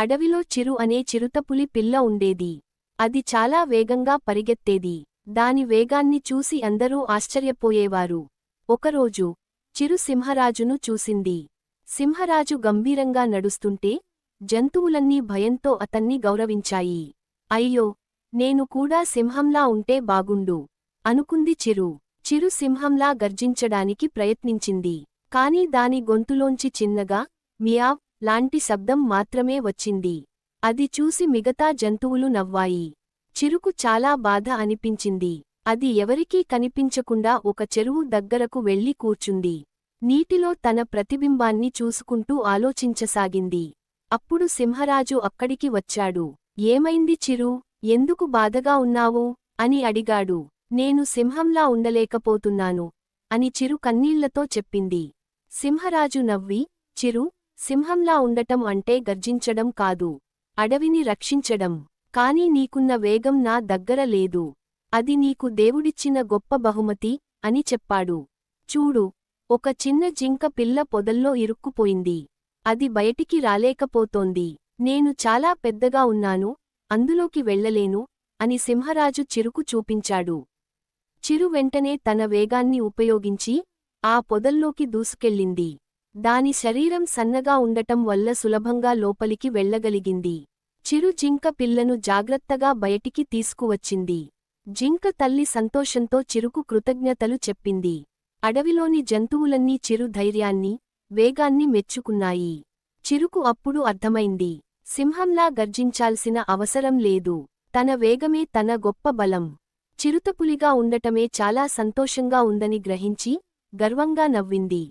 అడవిలో చిరు అనే చిరుతపులి పిల్ల ఉండేది. అది చాలా వేగంగా పరిగెత్తేది. దాని వేగాన్ని చూసి అందరూ ఆశ్చర్యపోయేవారు. ఒకరోజు చిరు సింహరాజును చూసింది. సింహరాజు గంభీరంగా నడుస్తుంటే జంతువులన్నీ భయంతో అతన్ని గౌరవించాయి. అయ్యో నేను కూడా సింహంలా ఉంటే బాగుండు అనుకుంది చిరు. చిరు సింహంలా గర్జించడానికి ప్రయత్నించింది. కాని దాని గొంతులోంచి చిన్నగా మియావ్ లాంటి శబ్దం మాత్రమే వచ్చింది. అది చూసి మిగతా జంతువులు నవ్వాయి. చిరుకు చాలా బాధ అనిపించింది. అది ఎవరికీ కనిపించకుండా ఒక చెరువు దగ్గరకు వెళ్ళి కూర్చుంది. నీటిలో తన ప్రతిబింబాన్ని చూసుకుంటూ ఆలోచించసాగింది. అప్పుడు సింహరాజు అక్కడికి వచ్చాడు. ఏమైంది చిరు? ఎందుకు బాధగా ఉన్నావు అని అడిగాడు. నేను సింహంలా ఉండలేకపోతున్నాను అని చిరు కన్నీళ్ళతో చెప్పింది. సింహరాజు నవ్వి చిరు సింహంలా ఉండటం అంటే గర్జించడం కాదు. అడవిని రక్షించడం. కాని నీకున్న వేగం నా దగ్గర లేదు. అది నీకు దేవుడిచ్చిన గొప్ప బహుమతి అని చెప్పాడు. చూడు ఒక చిన్న జింక పిల్ల పొదల్లో ఇరుక్కుపోయింది. అది బయటికి రాలేకపోతోంది. నేను చాలా పెద్దగా ఉన్నాను అందులోకి వెళ్ళలేను అని సింహరాజు చిరుకు చూపించాడు. చిరు వెంటనే తన వేగాన్ని ఉపయోగించి ఆ పొదల్లోకి దూసుకెళ్ళింది. దాని శరీరం సన్నగా ఉండటం వల్ల సులభంగా లోపలికి వెళ్ళగలిగింది. చిరు జింక పిల్లను జాగ్రత్తగా బయటికి తీసుకువచ్చింది. జింక తల్లి సంతోషంతో చిరుకు కృతజ్ఞతలు చెప్పింది. అడవిలోని జంతువులన్నీ చిరు ధైర్యాన్ని వేగాన్ని మెచ్చుకున్నాయి. చిరుకు అప్పుడు అర్థమైంది. సింహంలా గర్జించాల్సిన అవసరం లేదు. తన వేగమే తన గొప్ప బలం. చిరుతపులిగా ఉండటమే చాలా సంతోషంగా ఉందని గ్రహించి గర్వంగా నవ్వింది.